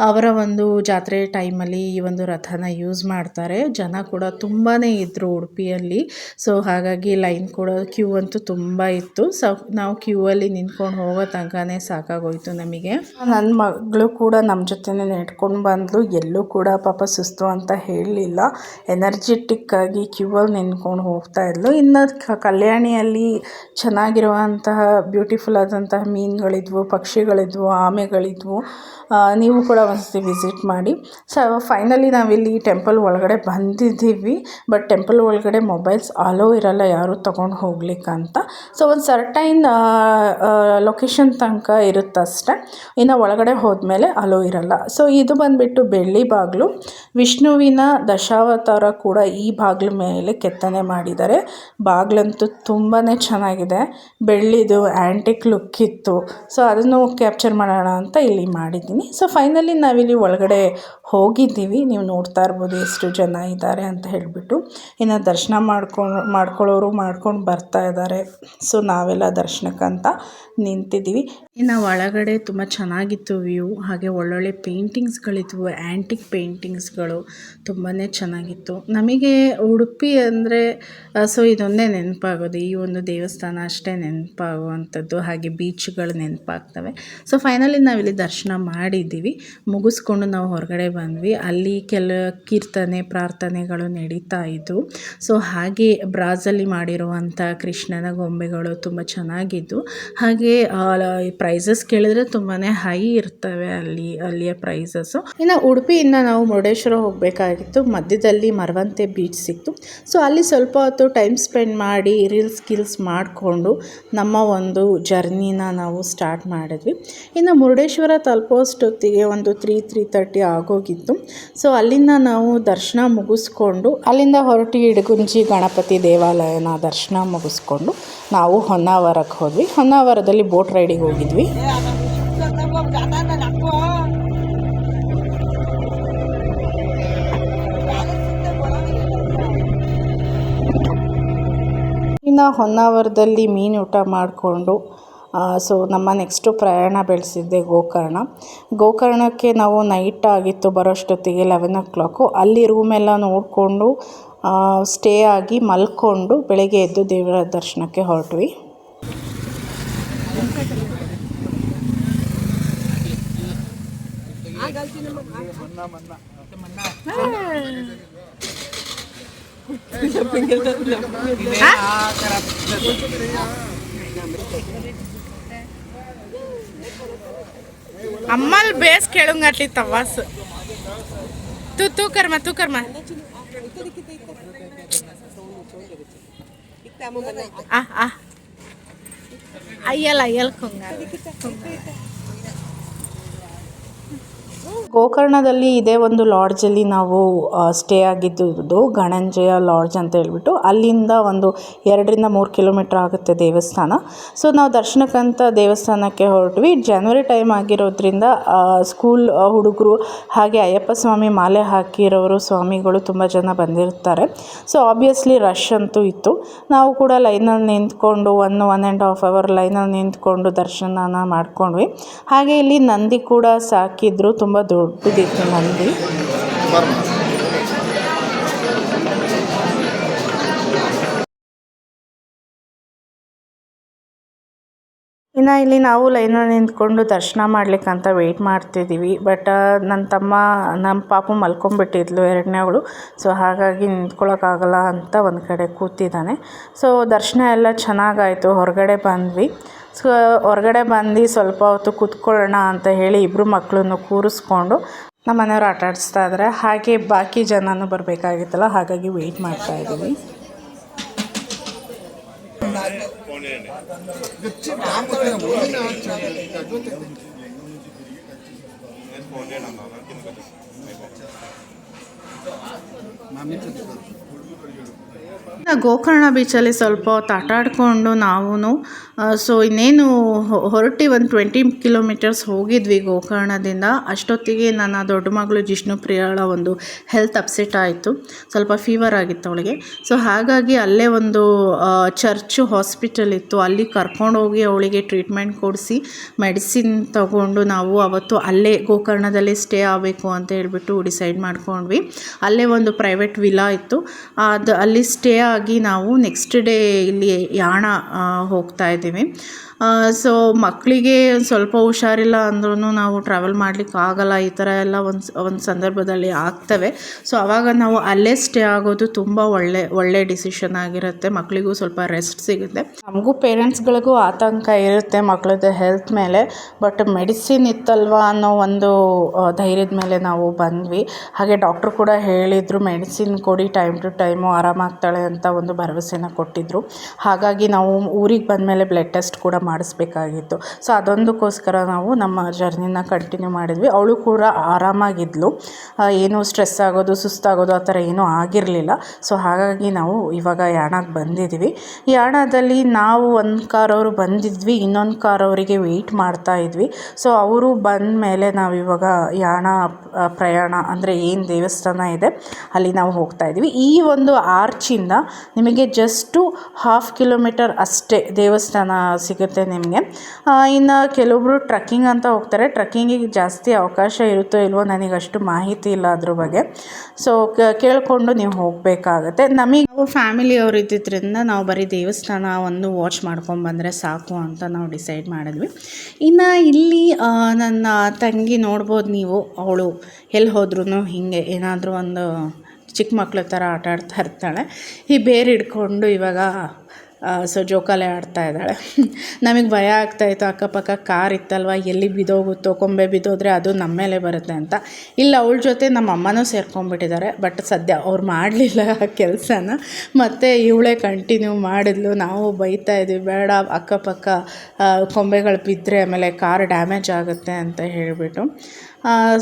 ಅವರ ಒಂದು ಜಾತ್ರೆ ಟೈಮಲ್ಲಿ ಈ ಒಂದು ರಥನ ಯೂಸ್ ಮಾಡ್ತಾರೆ. ಜನ ಕೂಡ ತುಂಬಾ ಇದ್ದರು ಉಡುಪಿಯಲ್ಲಿ. ಸೊ, ಹಾಗಾಗಿ ಲೈನ್ ಕೂಡ ಕ್ಯೂ ಅಂತೂ ತುಂಬ ಇತ್ತು. ಸೊ, ನಾವು ಕ್ಯೂ ಅಲ್ಲಿ ನಿಂತ್ಕೊಂಡು ಹೋಗೋ ತನಕನೇ ಸಾಕಾಗೋಯ್ತು ನಮಗೆ. ನನ್ನ ಮಗಳು ಕೂಡ ನಮ್ಮ ಜೊತೆನೇ ನೆಡ್ಕೊಂಡು ಬಂದಳು ಎಲ್ಲೂ ಕೂಡ ಪಾಪ ಸುಸ್ತು ಅಂತ ಹೇಳಲಿಲ್ಲ. ಎನರ್ಜೆಟಿಕ್ ಆಗಿ ಕ್ಯೂ ಅಲ್ಲಿ ನಿಂತ್ಕೊಂಡು ಹೋಗ್ತಾ ಇದ್ಲು. ಇನ್ನು ಕಲ್ಯಾಣಿಯಲ್ಲಿ ಚೆನ್ನಾಗಿರುವಂತಹ, ಬ್ಯೂಟಿಫುಲ್ ಆದಂತಹ ಮೀನುಗಳಿದ್ವು, ಪಕ್ಷಿಗಳಿದ್ವು, ಆಮೆಗಳಿದ್ವು. ನೀವು ಕೂಡ ಒಂದ್ಸತಿ ವಿಸಿಟ್ ಮಾಡಿ. ಸೊ ಫೈನಲಿ ನಾವಿಲ್ಲಿ ಟೆಂಪಲ್ ಒಳಗಡೆ ಬಂದಿದ್ದೀವಿ. ಬಟ್ ಟೆಂಪಲ್ ಒಳಗಡೆ ಮೊಬೈಲ್ಸ್ ಅಲೋ ಇರಲ್ಲ, ಯಾರು ತೊಗೊಂಡು ಹೋಗ್ಲಿಕ್ಕಂತ ಸೊ ಒಂದು ಸರ್ಟೈನ್ ಲೊಕೇಶನ್ ತನಕ ಇರುತ್ತಷ್ಟೆ ಇನ್ನು ಒಳಗಡೆ ಹೋದ್ಮೇಲೆ ಅಲೋ ಇರಲ್ಲ. ಸೊ ಇದು ಬಂದುಬಿಟ್ಟು ಬೆಳ್ಳಿ ಬಾಗಿಲು. ವಿಷ್ಣುವಿನ ದಶಾವತಾರ ಕೂಡ ಈ ಬಾಗಿಲು ಮೇಲೆ ಕೆತ್ತನೆ ಮಾಡಿದ್ದಾರೆ. ಬಾಗಿಲಂತೂ ತುಂಬಾ ಚೆನ್ನಾಗಿದೆ. ಬೆಳ್ಳಿದು ಆ್ಯಂಟಿಕ್ ಲುಕ್ ಇತ್ತು. ಸೊ ಅದನ್ನು ಕ್ಯಾಪ್ಚರ್ ಮಾಡೋಣ ಅಂತ ಇಲ್ಲಿ ಮಾಡಿದ್ದೀನಿ. ಸೊ ಫೈನಲಿ ನಾವಿಲ್ಲಿ ಒಳಗಡೆ ಹೋಗಿದ್ದೀವಿ. ನೀವು ನೋಡ್ತಾ ಇರ್ಬೋದು ಎಷ್ಟು ಜನ ಇದ್ದಾರೆ ಅಂತ ಹೇಳಿಬಿಟ್ಟು. ಇನ್ನು ದರ್ಶನ ಮಾಡ್ಕೊಂಡು ಮಾಡ್ಕೊಳ್ಳೋರು ಮಾಡ್ಕೊಂಡು ಬರ್ತಾ ಇದ್ದಾರೆ. ಸೊ ನಾವೆಲ್ಲ ದರ್ಶನಕ್ಕಂತ ನಿಂತಿದ್ದೀವಿ. ಇನ್ನು ಒಳಗಡೆ ತುಂಬ ಚೆನ್ನಾಗಿತ್ತು ವ್ಯೂ. ಹಾಗೆ ಒಳ್ಳೊಳ್ಳೆ ಪೇಂಟಿಂಗ್ಸ್ಗಳಿದ್ವು ಆ್ಯಂಟಿಕ್ ಪೇಂಟಿಂಗ್ಸ್ಗಳು ತುಂಬಾ ಚೆನ್ನಾಗಿತ್ತು. ನಮಗೆ ಉಡುಪಿ ಅಂದರೆ ಸೊ ಇದೊಂದೇ ನೆನಪಾಗೋದು. ಈ ಒಂದು ದೇವಸ್ಥಾನ ಅಷ್ಟೇ ನೆನಪಾಗುವಂಥದ್ದು. ಹಾಗೆ ಬೀಚ್ಗಳು ನೆನಪಾಗ್ತವೆ. ಸೊ ಫೈನಲಿ ನಾವಿಲ್ಲಿ ದರ್ಶನ ಮಾಡಿದ್ದೀವಿ. ಮುಗಿಸ್ಕೊಂಡು ನಾವು ಹೊರಗಡೆ ಬಂದ್ವಿ. ಅಲ್ಲಿ ಕೆಲ ಕೀರ್ತನೆ, ಪ್ರಾರ್ಥನೆಗಳು ನಡೀತಾ ಇದ್ದವು ಸೊ ಹಾಗೆ ಬ್ರಾಸಲ್ಲಿ ಮಾಡಿರುವಂಥ ಕೃಷ್ಣನ ಗೊಂಬೆಗಳು ತುಂಬ ಚೆನ್ನಾಗಿದ್ದು ಹಾಗೆ ಪ್ರೈಸಸ್ ಕೇಳಿದ್ರೆ ತುಂಬಾ ಹೈ ಇರ್ತವೆ ಅಲ್ಲಿ, ಅಲ್ಲಿಯ ಪ್ರೈಸಸ್ಸು ಇನ್ನು ಉಡುಪಿಯಿಂದ ನಾವು ಮುರುಡೇಶ್ವರ ಹೋಗಬೇಕಾಗಿತ್ತು. ಮಧ್ಯದಲ್ಲಿ ಮರವಂತೆ ಬೀಚ್ ಸಿಕ್ತು. ಸೊ ಅಲ್ಲಿ ಸ್ವಲ್ಪ ಹೊತ್ತು ಟೈಮ್ ಸ್ಪೆಂಡ್ ಮಾಡಿ ರೀಲ್ಸ್ ಸ್ಕಿಲ್ಸ್ ಮಾಡಿಕೊಂಡು ನಮ್ಮ ಒಂದು ಜರ್ನಿನ ನಾವು ಸ್ಟಾರ್ಟ್ ಮಾಡಿದ್ವಿ. ಇನ್ನು ಮುರುಡೇಶ್ವರ ತಲುಪೋಷ್ಟೊತ್ತಿಗೆ ಒಂದು ತ್ರೀ ತ್ರೀ ತರ್ಟಿ ಸೊ ಅಲ್ಲಿಂದ ನಾವು ದರ್ಶನ ಮುಗಿಸ್ಕೊಂಡು, ಅಲ್ಲಿಂದ ಹೊರಟಿ ಇಡಗುಂಜಿ ಗಣಪತಿ ದೇವಾಲಯನ ದರ್ಶನ ಮುಗಿಸ್ಕೊಂಡು ನಾವು ಹೊನ್ನಾವರಕ್ಕೆ ಹೋದ್ವಿ. ಹೊನ್ನಾವರದಲ್ಲಿ ಬೋಟ್ ರೈಡಿಗೆ ಹೋಗಿದ್ವಿ. ಇನ್ನು ಹೊನ್ನಾವರದಲ್ಲಿ ಮೀನು ಊಟ ಮಾಡಿಕೊಂಡು ಸೊ ನಮ್ಮ ನೆಕ್ಸ್ಟು ಪ್ರಯಾಣ ಬೆಳೆಸಿದ್ದೆ ಗೋಕರ್ಣ. ಗೋಕರ್ಣಕ್ಕೆ ನಾವು ನೈಟ್ ಆಗಿತ್ತು, ಬರೋಷ್ಟೊತ್ತಿಗೆ ಲೆವೆನ್ ಓ ಕ್ಲಾಕು ಅಲ್ಲಿ ರೂಮೆಲ್ಲ ನೋಡಿಕೊಂಡು ಸ್ಟೇ ಆಗಿ ಮಲ್ಕೊಂಡು ಬೆಳಗ್ಗೆ ಎದ್ದು ದೇವರ ದರ್ಶನಕ್ಕೆ ಹೊರಟ್ವಿ. ಅಮ್ಮಲ್ ಬೇಸ್ ಕೇಳಂಗಟ್ಲಿ ತವಾಸ್. ತೂ ತೂ ಕರ್ಮ ತೂ ಕರ್ಮ. ಅಯ್ಯಲ್ಲ ಅಯ್ಯಲ್ ಕೊಂಗ ಗೋಕರ್ಣದಲ್ಲಿ ಇದೇ ಒಂದು ಲಾಡ್ಜಲ್ಲಿ ನಾವು ಸ್ಟೇ ಆಗಿದ್ದು ಗಣಂಜಯ ಲಾಡ್ಜ್ ಅಂತ ಹೇಳ್ಬಿಟ್ಟು ಅಲ್ಲಿಂದ ಒಂದು ಎರಡರಿಂದ ಮೂರು ಕಿಲೋಮೀಟ್ರ್ ಆಗುತ್ತೆ ದೇವಸ್ಥಾನ. ಸೊ ನಾವು ದರ್ಶನಕ್ಕಂತ ದೇವಸ್ಥಾನಕ್ಕೆ ಹೊರಟ್ವಿ. ಜನವರಿ ಟೈಮ್ ಆಗಿರೋದ್ರಿಂದ ಸ್ಕೂಲ್ ಹುಡುಗರು ಹಾಗೆ ಅಯ್ಯಪ್ಪ ಸ್ವಾಮಿ ಮಾಲೆ ಹಾಕಿರೋರು ಸ್ವಾಮಿಗಳು ತುಂಬ ಜನ ಬಂದಿರ್ತಾರೆ. ಸೊ ಆಬ್ವಿಯಸ್ಲಿ ರಶ್ ಅಂತೂ ಇತ್ತು. ನಾವು ಕೂಡ ಲೈನಲ್ಲಿ ನಿಂತ್ಕೊಂಡು one one and half hour ಲೈನಲ್ಲಿ ನಿಂತ್ಕೊಂಡು ದರ್ಶನನ ಮಾಡ್ಕೊಂಡ್ವಿ. ಹಾಗೆ ಇಲ್ಲಿ ನಂದಿ ಕೂಡ ಸಾಕಿದ್ರು. ತುಂಬ ದೊಡ್ಡದಿತ್ತು ನಂದಿ. ಇನ್ನು ಇಲ್ಲಿ ನಾವು ಲೈನಲ್ಲಿ ನಿಂತ್ಕೊಂಡು ದರ್ಶನ ಅಂತ ವೆಯ್ಟ್ ಮಾಡ್ತಿದ್ದೀವಿ. ಬಟ್ ನನ್ನ ತಮ್ಮ ನಮ್ಮ ಪಾಪು ಎರಡನೇ ಅವಳು. ಸೊ ಹಾಗಾಗಿ ನಿಂತ್ಕೊಳ್ಳೋಕ್ಕಾಗಲ್ಲ ಅಂತ ಒಂದು ಕಡೆ ಕೂತಿದ್ದಾನೆ. ಸೊ ದರ್ಶನ ಎಲ್ಲ ಚೆನ್ನಾಗಾಯಿತು. ಹೊರಗಡೆ ಬಂದ್ವಿ. ಸೊ, ಹೊರಗಡೆ ಬಂದು ಸ್ವಲ್ಪ ಹೊತ್ತು ಕೂತ್ಕೊಳ್ಳೋಣ ಅಂತ ಹೇಳಿ ಇಬ್ಬರು ಮಕ್ಕಳನ್ನು ಕೂರಿಸ್ಕೊಂಡು ನಮ್ಮ ಮನೆಯವ್ರು ಆಟ ಆಡಿಸ್ತಾ ಇದ್ದಾರೆ ಹಾಗೆ ಬಾಕಿ ಜನನೂ ಬರಬೇಕಾಗಿತ್ತಲ್ಲ, ಹಾಗಾಗಿ ವೆಯ್ಟ್ ಮಾಡ್ತಾ ಇದ್ದೀವಿ. ಗೋಕರ್ಣ ಬೀಚಲ್ಲಿ ಸ್ವಲ್ಪ ಹೊತ್ತು ಆಟ ಆಡಿಕೊಂಡು ನಾವು ಸೊ ಇನ್ನೇನು ಹೊರಟಿ ಒಂದು ಟ್ವೆಂಟಿ ಕಿಲೋಮೀಟರ್ಸ್ ಹೋಗಿದ್ವಿ ಗೋಕರ್ಣದಿಂದ. ಅಷ್ಟೊತ್ತಿಗೆ ನನ್ನ ದೊಡ್ಡ ಮಗಳು ಜಿಷ್ಣುಪ್ರಿಯಳ ಒಂದು ಹೆಲ್ತ್ ಅಪ್ಸೆಟ್ ಆಯಿತು. ಸ್ವಲ್ಪ ಫೀವರ್ ಆಗಿತ್ತು ಅವಳಿಗೆ. ಸೊ ಹಾಗಾಗಿ ಅಲ್ಲೇ ಒಂದು ಚರ್ಚು ಹಾಸ್ಪಿಟಲ್ ಇತ್ತು. ಅಲ್ಲಿ ಕರ್ಕೊಂಡೋಗಿ ಅವಳಿಗೆ ಟ್ರೀಟ್ಮೆಂಟ್ ಕೊಡಿಸಿ ಮೆಡಿಸಿನ್ ತಗೊಂಡು ನಾವು ಅವತ್ತು ಅಲ್ಲೇ ಗೋಕರ್ಣದಲ್ಲೇ ಸ್ಟೇ ಆಗಬೇಕು ಅಂತ ಹೇಳಿಬಿಟ್ಟು ಡಿಸೈಡ್ ಮಾಡ್ಕೊಂಡ್ವಿ. ಅಲ್ಲೇ ಒಂದು ಪ್ರೈವೇಟ್ ವಿಲಾ ಇತ್ತು. ಅದು, ಅಲ್ಲಿ ಸ್ಟೇ ಆಗಿ ನಾವು ನೆಕ್ಸ್ಟ್ ಡೇ ಇಲ್ಲಿ ಯಾಣ ಹೋಗ್ತಾ ಇದ್ದೀವಿ ಸೊ ಮಕ್ಕಳಿಗೆ ಸ್ವಲ್ಪ ಹುಷಾರಿಲ್ಲ ಅಂದ್ರೂ ನಾವು ಟ್ರಾವೆಲ್ ಮಾಡ್ಲಿಕ್ಕೆ ಆಗಲ್ಲ, ಈ ಥರ ಎಲ್ಲ ಒಂದು ಒಂದು ಸಂದರ್ಭದಲ್ಲಿ ಆಗ್ತವೆ. ಸೊ ಆವಾಗ ನಾವು ಅಲ್ಲೇ ಸ್ಟೇ ಆಗೋದು ತುಂಬ ಒಳ್ಳೆ ಒಳ್ಳೆ ಡಿಸಿಷನ್ ಆಗಿರುತ್ತೆ. ಮಕ್ಕಳಿಗೂ ಸ್ವಲ್ಪ ರೆಸ್ಟ್ ಸಿಗುತ್ತೆ. ನಮಗೂ ಪೇರೆಂಟ್ಸ್ಗಳಿಗೂ ಆತಂಕ ಇರುತ್ತೆ ಮಕ್ಕಳದ್ದು ಹೆಲ್ತ್ ಮೇಲೆ. ಬಟ್ ಮೆಡಿಸಿನ್ ಇತ್ತಲ್ವಾ ಅನ್ನೋ ಒಂದು ಧೈರ್ಯದ ಮೇಲೆ ನಾವು ಬಂದ್ವಿ. ಹಾಗೆ ಡಾಕ್ಟ್ರು ಕೂಡ ಹೇಳಿದರು ಮೆಡಿಸಿನ್ ಕೊಡಿ ಟೈಮ್ ಟು ಟೈಮು ಆರಾಮಾಗ್ತಾಳೆ ಅಂತ ಒಂದು ಭರವಸೆನ ಕೊಟ್ಟಿದ್ದರು ಹಾಗಾಗಿ ನಾವು ಊರಿಗೆ ಬಂದಮೇಲೆ ಬ್ಲಡ್ ಟೆಸ್ಟ್ ಕೂಡ ಮಾಡಿಸ್ಬೇಕಾಗಿತ್ತು. ಸೊ ಅದೊಂದಕ್ಕೋಸ್ಕರ ನಾವು ನಮ್ಮ ಜರ್ನಿನ ಕಂಟಿನ್ಯೂ ಮಾಡಿದ್ವಿ. ಅವಳು ಕೂಡ ಆರಾಮಾಗಿದ್ಲು. ಏನು ಸ್ಟ್ರೆಸ್ ಆಗೋದು, ಸುಸ್ತಾಗೋದು ಆ ಥರ ಏನೂ ಆಗಿರಲಿಲ್ಲ. ಸೊ ಹಾಗಾಗಿ ನಾವು ಇವಾಗ ಯಾಣಕ್ಕೆ ಬಂದಿದ್ವಿ ಯಾಣದಲ್ಲಿ ನಾವು ಒಂದು ಕಾರ್ ಅವರು ಬಂದಿದ್ವಿ, ಇನ್ನೊಂದು ಕಾರ್ ಅವರಿಗೆ ವೆಯ್ಟ್ ಮಾಡ್ತಾ ಇದ್ವಿ. ಸೊ ಅವರು ಬಂದ ಮೇಲೆ ನಾವು ಇವಾಗ ಯಾಣ ಪ್ರಯಾಣ ಅಂದರೆ ಏನು ದೇವಸ್ಥಾನ ಇದೆ, ಅಲ್ಲಿ ನಾವು ಹೋಗ್ತಾ ಇದ್ವಿ. ಈ ಒಂದು ಆರ್ಚಿಂದ ನಿಮಗೆ ಜಸ್ಟು ಹಾಫ್ ಕಿಲೋಮೀಟರ್ ಅಷ್ಟೇ ದೇವಸ್ಥಾನ ಸಿಗುತ್ತೆ ನಿಮಗೆ. ಇನ್ನು ಕೆಲವೊಬ್ಬರು ಟ್ರಕ್ಕಿಂಗ್ ಅಂತ ಹೋಗ್ತಾರೆ. ಟ್ರಕ್ಕಿಂಗಿಗೆ ಜಾಸ್ತಿ ಅವಕಾಶ ಇರುತ್ತೋ ಇಲ್ವೋ ನನಗೆ ಅಷ್ಟು ಮಾಹಿತಿ ಇಲ್ಲ ಅದ್ರ ಬಗ್ಗೆ. ಸೊ ಕೇಳಿಕೊಂಡು ನೀವು ಹೋಗಬೇಕಾಗತ್ತೆ. ನಮಗೆ ನಾವು ಫ್ಯಾಮಿಲಿಯವರು ಇದ್ದಿದ್ದರಿಂದ ನಾವು ಬರೀ ದೇವಸ್ಥಾನ ಒಂದು ವಾಚ್ ಮಾಡ್ಕೊಂಬಂದರೆ ಸಾಕು ಅಂತ ನಾವು ಡಿಸೈಡ್ ಮಾಡಿದ್ವಿ. ಇನ್ನು ಇಲ್ಲಿ ನನ್ನ ತಂಗಿ ನೋಡ್ಬೋದು ನೀವು, ಅವಳು ಎಲ್ಲಿ ಹೋದ್ರೂ ಹೀಗೆ ಏನಾದರೂ ಒಂದು ಚಿಕ್ಕ ಮಕ್ಕಳ ಥರ ಆಟ ಆಡ್ತಾ ಇರ್ತಾಳೆ. ಈ ಬೇರೆ ಹಿಡ್ಕೊಂಡು ಇವಾಗ ಸೊ ಜೋಕಾಲಿ ಆಡ್ತಾ ಇದ್ದಾಳೆ. ನಮಗೆ ಭಯ ಆಗ್ತಾಯಿತ್ತು ಅಕ್ಕಪಕ್ಕ ಕಾರ್ ಇತ್ತಲ್ವ, ಎಲ್ಲಿ ಬಿದ್ದೋಗುತ್ತೋ ಕೊಂಬೆ ಬಿದ್ದೋದ್ರೆ ಅದು ನಮ್ಮ ಮೇಲೆ ಬರುತ್ತೆ ಅಂತ. ಇಲ್ಲ, ಅವಳ ಜೊತೆ ನಮ್ಮ ಅಮ್ಮನೂ ಸೇರ್ಕೊಂಡ್ಬಿಟ್ಟಿದ್ದಾರೆ, ಬಟ್ ಸದ್ಯ ಅವ್ರು ಮಾಡಲಿಲ್ಲ ಆ ಕೆಲಸನ. ಮತ್ತು ಇವಳೇ ಕಂಟಿನ್ಯೂ ಮಾಡಿದ್ಲು. ನಾವು ಬೈತಾ ಇದ್ವಿ, ಬೇಡ, ಅಕ್ಕಪಕ್ಕ ಕೊಂಬೆಗಳು ಬಿದ್ದರೆ ಆಮೇಲೆ ಕಾರ್ ಡ್ಯಾಮೇಜ್ ಆಗುತ್ತೆ ಅಂತ ಹೇಳಿಬಿಟ್ಟು.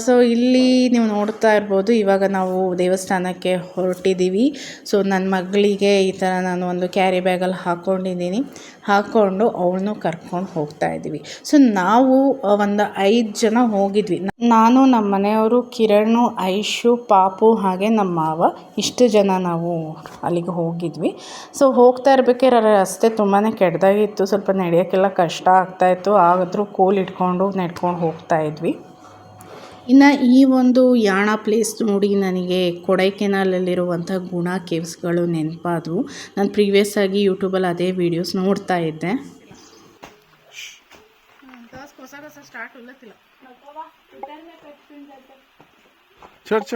ಸೊ ಇಲ್ಲಿ ನೀವು ನೋಡ್ತಾ ಇರ್ಬೋದು, ಇವಾಗ ನಾವು ದೇವಸ್ಥಾನಕ್ಕೆ ಹೊರಟಿದ್ದೀವಿ. ಸೊ ನನ್ನ ಮಗಳಿಗೆ ಈ ಥರ ನಾನು ಒಂದು ಕ್ಯಾರಿ ಬ್ಯಾಗಲ್ಲಿ ಹಾಕ್ಕೊಂಡಿದ್ದೀನಿ ಹಾಕ್ಕೊಂಡು ಅವಳನ್ನೂ ಕರ್ಕೊಂಡು ಹೋಗ್ತಾ ಇದ್ದೀವಿ. ಸೊ, ನಾವು ಒಂದು ಐದು ಜನ ಹೋಗಿದ್ವಿ. ನಾನು ನಮ್ಮ ಮನೆಯವರು, ಕಿರಣು, ಐಶು, ಪಾಪು, ಹಾಗೆ ನಮ್ಮ ಮಾವ, ಇಷ್ಟು ಜನ ನಾವು ಅಲ್ಲಿಗೆ ಹೋಗಿದ್ವಿ. ಸೊ, ಹೋಗ್ತಾ ಇರ್ಬೇಕಾದ್ರೆ ರಸ್ತೆ ತುಂಬಾ ಕೆಟ್ಟದಾಗಿತ್ತು ಸ್ವಲ್ಪ ನಡೆಯೋಕ್ಕೆಲ್ಲ ಕಷ್ಟ ಆಗ್ತಾಯಿತ್ತು ಆದರೂ ಕೋಲ್ ಇಟ್ಕೊಂಡು ನೆಡ್ಕೊಂಡು ಹೋಗ್ತಾ ಇದ್ವಿ. ಇನ್ನು ಈ ಒಂದು ಯಾಣ ಪ್ಲೇಸ್ ನೋಡಿ ನನಗೆ ಕೊಡೈಕೆನಾಲಲ್ಲಿರುವಂಥ ಗುಣ ಕೇವ್ಸ್ಗಳು ನೆನಪಾದವು. ನಾನು ಪ್ರೀವಿಯಸ್ ಆಗಿ ಯೂಟ್ಯೂಬಲ್ಲಿ ಅದೇ ವೀಡಿಯೋಸ್ ನೋಡ್ತಾ ಇದ್ದೆ. ಚಟ್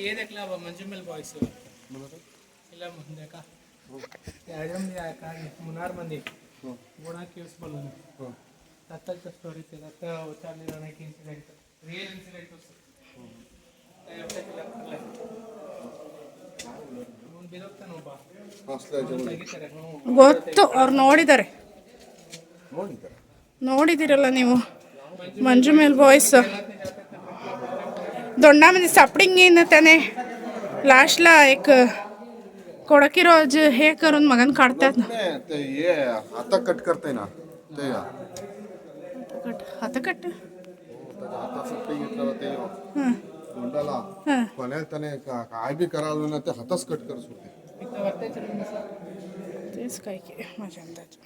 ఏదెక్కలా మంజుమల్ బాయ్స్ ఇలా ముందాక ಮುನ್ನಾರು ಮಂದಿ ಗುಣಕ್ಕೆ ಕೇಳಿಸ್ಬಲ್ಲ ರತ್ತಲ್ ಸ್ಟೋರಿ ಐತೆ ರತ್ತ ಚಾರ್ಲಿ ಇನ್ಸಿಡೆಂಟ್ ರಿಯಲ್ ಇನ್ಸಿಡೆಂಟ್ ಗೊತ್ತು ಅವ್ರು ನೋಡಿದ್ದಾರೆ ನೋಡಿದ್ದೀರಲ್ಲ ನೀವು? ಮಂಜು ಮೇಲ್ ಬಾಯ್ಸ್ दोंडा म्हणजे सापडिंग येईन त्याने लास्टला एक कोडकी रोज हे करून मगन काढतात ना ते हे हाता कट करते ना ते हात कट हाता सुट्टी घेतलं हां तोंडाला हां त्याने का- काय बी करावं ना ते हाताच कट कर सुटते इथं वरतेच रूम तेच काय की माझ्या अंदाज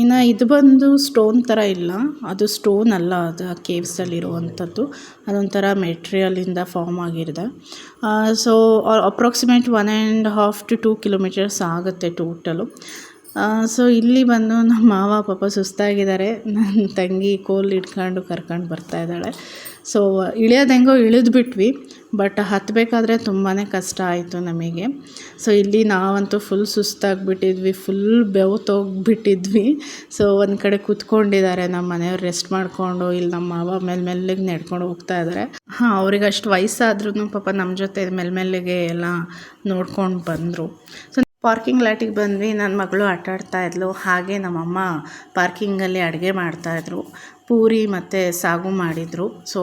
ಇನ್ನು ಇದು ಬಂದು ಸ್ಟೋನ್ ಥರ ಇಲ್ಲ. ಅದು ಸ್ಟೋನ್ ಅಲ್ಲ, ಅದು ಆ ಕೇವ್ಸಲ್ಲಿರುವಂಥದ್ದು ಅದೊಂಥರ ಮೆಟ್ರಿಯಲಿಂದ form ಆಗಿರಿದೆ so approximate one and half to two kilometres ಆಗುತ್ತೆ ಟೋಟಲು ಸೊ ಇಲ್ಲಿ ಬಂದು ನಮ್ಮ ಮಾವ ಪಾಪ ಸುಸ್ತಾಗಿದ್ದಾರೆ. ನನ್ನ ತಂಗಿ ಕೋಲ್ ಇಟ್ಕೊಂಡು ಕರ್ಕೊಂಡು ಬರ್ತಾ ಇದ್ದಾಳೆ. ಸೊ ಇಳಿಯೋದು ಹೆಂಗೋ ಬಟ್ ಹತ್ತಬೇಕಾದ್ರೆ ತುಂಬಾ ಕಷ್ಟ ಆಯಿತು ನಮಗೆ. ಸೊ ಇಲ್ಲಿ ನಾವಂತೂ ಫುಲ್ ಸುಸ್ತಾಗಿಬಿಟ್ಟಿದ್ವಿ ಫುಲ್ ಬೆವತೋಗ್ಬಿಟ್ಟಿದ್ವಿ. ಸೊ ಒಂದು ಕಡೆ ಕೂತ್ಕೊಂಡಿದ್ದಾರೆ ನಮ್ಮ ಮನೆಯವ್ರು ರೆಸ್ಟ್ ಮಾಡಿಕೊಂಡು ಇಲ್ಲಿ ನಮ್ಮ ಮಾವ ಮೇಲೆ ಮೆಲ್ಲಗೆ ನಡ್ಕೊಂಡು ಹೋಗ್ತಾ ಇದ್ದಾರೆ ಹಾಂ ಅವ್ರಿಗೆ ಅಷ್ಟು ವಯಸ್ಸಾದ್ರೂ ಪಾಪ ನಮ್ಮ ಜೊತೆ ಮೆಲ್ಮೆಲ್ಲಿಗೆ ಎಲ್ಲ ನೋಡ್ಕೊಂಡು ಬಂದರು. ಸೊ ಪಾರ್ಕಿಂಗ್ ಲಾಟಿಗೆ ಬಂದ್ವಿ ನನ್ನ ಮಗಳು ಆಟ ಆಡ್ತಾ ಇದ್ಲು, ಹಾಗೆ ನಮ್ಮಮ್ಮ ಪಾರ್ಕಿಂಗಲ್ಲಿ ಅಡುಗೆ ಮಾಡ್ತಾಯಿದ್ರು ಪೂರಿ ಮತ್ತು ಸಾಗು ಮಾಡಿದರು. ಸೊ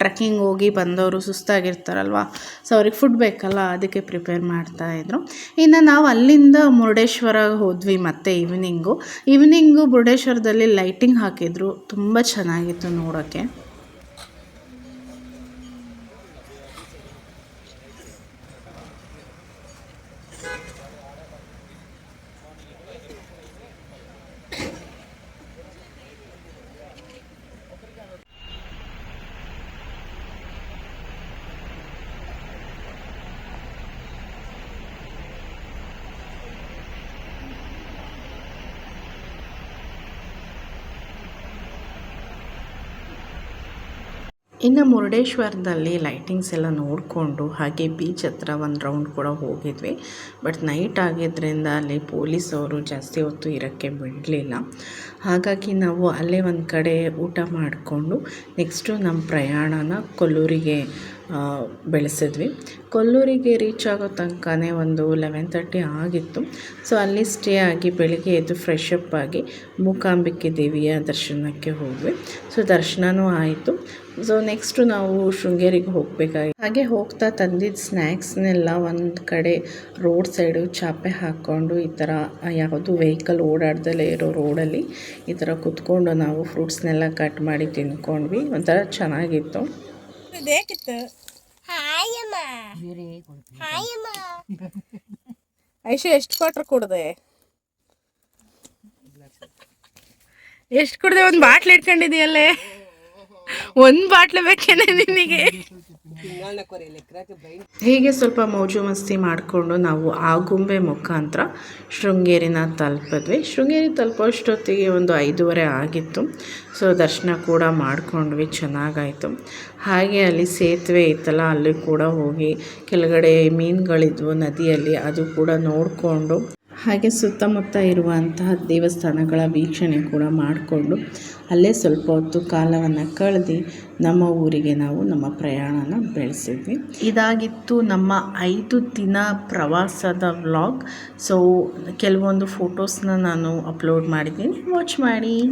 ಟ್ರೆಕ್ಕಿಂಗ್ ಹೋಗಿ ಬಂದವರು ಸುಸ್ತಾಗಿರ್ತಾರಲ್ವ? ಸೊ ಅವ್ರಿಗೆ ಫುಡ್ ಬೇಕಲ್ಲ, ಅದಕ್ಕೆ ಪ್ರಿಪೇರ್ ಮಾಡ್ತಾಯಿದ್ರು ಇನ್ನು ನಾವು ಅಲ್ಲಿಂದ ಮುರುಡೇಶ್ವರ ಹೋದ್ವಿ ಮತ್ತೆ ಈವ್ನಿಂಗು ಈವ್ನಿಂಗು ಮುರುಡೇಶ್ವರದಲ್ಲಿ ಲೈಟಿಂಗ್ ಹಾಕಿದ್ರು, ತುಂಬ ಚೆನ್ನಾಗಿತ್ತು ನೋಡೋಕ್ಕೆ ಇನ್ನು ಮುರುಡೇಶ್ವರದಲ್ಲಿ ಲೈಟಿಂಗ್ಸ್ ಎಲ್ಲ ನೋಡಿಕೊಂಡು ಹಾಗೆ ಬೀಚ್ ಹತ್ರ ಒಂದು ರೌಂಡ್ ಕೂಡ ಹೋಗಿದ್ವಿ. ಬಟ್ ನೈಟ್ ಆಗಿದ್ದರಿಂದ ಅಲ್ಲಿ ಪೊಲೀಸವರು ಜಾಸ್ತಿ ಹೊತ್ತು ಇರೋಕ್ಕೆ ಬಿಡಲಿಲ್ಲ. ಹಾಗಾಗಿ ನಾವು ಅಲ್ಲೇ ಒಂದು ಕಡೆ ಊಟ ಮಾಡಿಕೊಂಡು ನೆಕ್ಸ್ಟು ನಮ್ಮ ಪ್ರಯಾಣನ ಕೊಲ್ಲೂರಿಗೆ ಬೆಳೆಸಿದ್ವಿ. ಕೊಲ್ಲೂರಿಗೆ ರೀಚ್ ಆಗೋ ತನಕನೇ ಒಂದು ಲೆವೆನ್ ತರ್ಟಿ ಆಗಿತ್ತು. ಸೊ ಅಲ್ಲಿ ಸ್ಟೇ ಆಗಿ ಬೆಳಿಗ್ಗೆ ಎದ್ದು ಫ್ರೆಶ್ ಅಪ್ ಆಗಿ ಮೂಕಾಂಬಿಕೆ ದೇವಿಯ ದರ್ಶನಕ್ಕೆ ಹೋದ್ವಿ. ಸೊ ದರ್ಶನವೂ ಆಯಿತು. ಸೊ ನೆಕ್ಸ್ಟು ನಾವು ಶೃಂಗೇರಿಗೆ ಹೋಗಬೇಕಾಗಿ ಹಾಗೆ ಹೋಗ್ತಾ ತಂದಿದ್ದ ಸ್ನ್ಯಾಕ್ಸ್ನೆಲ್ಲ ಒಂದು ಕಡೆ ರೋಡ್ ಸೈಡು ಚಾಪೆ ಹಾಕ್ಕೊಂಡು ಈ ಥರ ಯಾವುದು ವೆಹಿಕಲ್ ಓಡಾಡ್ದಲೇ ಇರೋ ರೋಡಲ್ಲಿ ಈ ಥರ ಕುತ್ಕೊಂಡು ನಾವು ಫ್ರೂಟ್ಸ್ನೆಲ್ಲ ಕಟ್ ಮಾಡಿ ತಿನ್ಕೊಂಡ್ವಿ. ಒಂಥರ ಚೆನ್ನಾಗಿತ್ತು. ಐಶು ಎಷ್ಟು ಕೊಟ್ರು ಕುಡ್ದೆ? ಎಷ್ಟು ಕುಡ್ದೆ? ಒಂದು ಬಾಟ್ಲ್ ಇಟ್ಕೊಂಡಿದ್ಯಲ್ಲೇ ಒಂದು ಬಾಟ್ಲ್ ಬೇಕೇನೆ ನಿನಗೆ? ಹೀಗೆ ಸ್ವಲ್ಪ ಮೋಜು ಮಸ್ತಿ ಮಾಡಿಕೊಂಡು ನಾವು ಆಗುಂಬೆ ಮುಖಾಂತರ ಶೃಂಗೇರಿನ ತಲುಪಿದ್ವಿ. ಶೃಂಗೇರಿ ತಲುಪೋಷ್ಟೊತ್ತಿಗೆ ಒಂದು ಐದೂವರೆ ಆಗಿತ್ತು. ಸೊ, ದರ್ಶನ ಕೂಡ ಮಾಡ್ಕೊಂಡ್ವಿ, ಚೆನ್ನಾಗಾಯಿತು. ಹಾಗೆ ಅಲ್ಲಿ ಸೇತುವೆ ಇತ್ತಲ್ಲ, ಅಲ್ಲಿ ಕೂಡ ಹೋಗಿ ಕೆಳಗಡೆ ಮೀನುಗಳಿದ್ವು ನದಿಯಲ್ಲಿ, ಅದು ಕೂಡ ನೋಡಿಕೊಂಡು ಹಾಗೆ ಸುತ್ತಮುತ್ತ ಇರುವಂತಹ ದೇವಸ್ಥಾನಗಳ ವೀಕ್ಷಣೆ ಕೂಡ ಮಾಡಿಕೊಂಡು ಅಲ್ಲೇ ಸ್ವಲ್ಪ ಹೊತ್ತು ಕಾಲವನ್ನು ಕಳೆದು ನಮ್ಮ ಊರಿಗೆ ನಾವು ನಮ್ಮ ಪ್ರಯಾಣನ ಬೆಳೆಸಿದ್ವಿ. ಇದಾಗಿತ್ತು ನಮ್ಮ ಐದು ದಿನ ಪ್ರವಾಸದ ವ್ಲಾಗ್. ಸೊ ಕೆಲವೊಂದು ಫೋಟೋಸ್ನ ನಾನು ಅಪ್ಲೋಡ್ ಮಾಡಿದ್ದೀನಿ. ವಾಚ್ ಮಾಡಿ.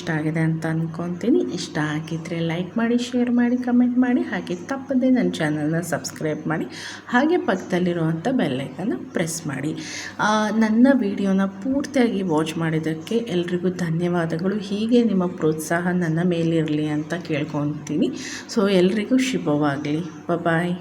ಇಷ್ಟ ಆಗಿದೆ ಅಂತ ಅಂದ್ಕೊತೀನಿ ಇಷ್ಟ ಆಗಿದ್ದರೆ ಲೈಕ್ ಮಾಡಿ ಶೇರ್ ಮಾಡಿ ಕಮೆಂಟ್ ಮಾಡಿ, ಹಾಗೆ ತಪ್ಪದೆ ನನ್ನ ಚಾನಲ್ನ ಸಬ್ಸ್ಕ್ರೈಬ್ ಮಾಡಿ, ಹಾಗೆ ಪಕ್ಕದಲ್ಲಿರುವಂಥ ಬೆಲ್ಲೈಕನ್ನು ಪ್ರೆಸ್ ಮಾಡಿ. ನನ್ನ ವಿಡಿಯೋನ ಪೂರ್ತಿಯಾಗಿ ವಾಚ್ ಮಾಡಿದ್ದಕ್ಕೆ ಎಲ್ರಿಗೂ ಧನ್ಯವಾದಗಳು. ಹೀಗೆ ನಿಮ್ಮ ಪ್ರೋತ್ಸಾಹ ನನ್ನ ಮೇಲಿರಲಿ ಅಂತ ಕೇಳ್ಕೊತೀನಿ. ಸೊ ಎಲ್ರಿಗೂ ಶುಭವಾಗಲಿ. ಬಾಯ್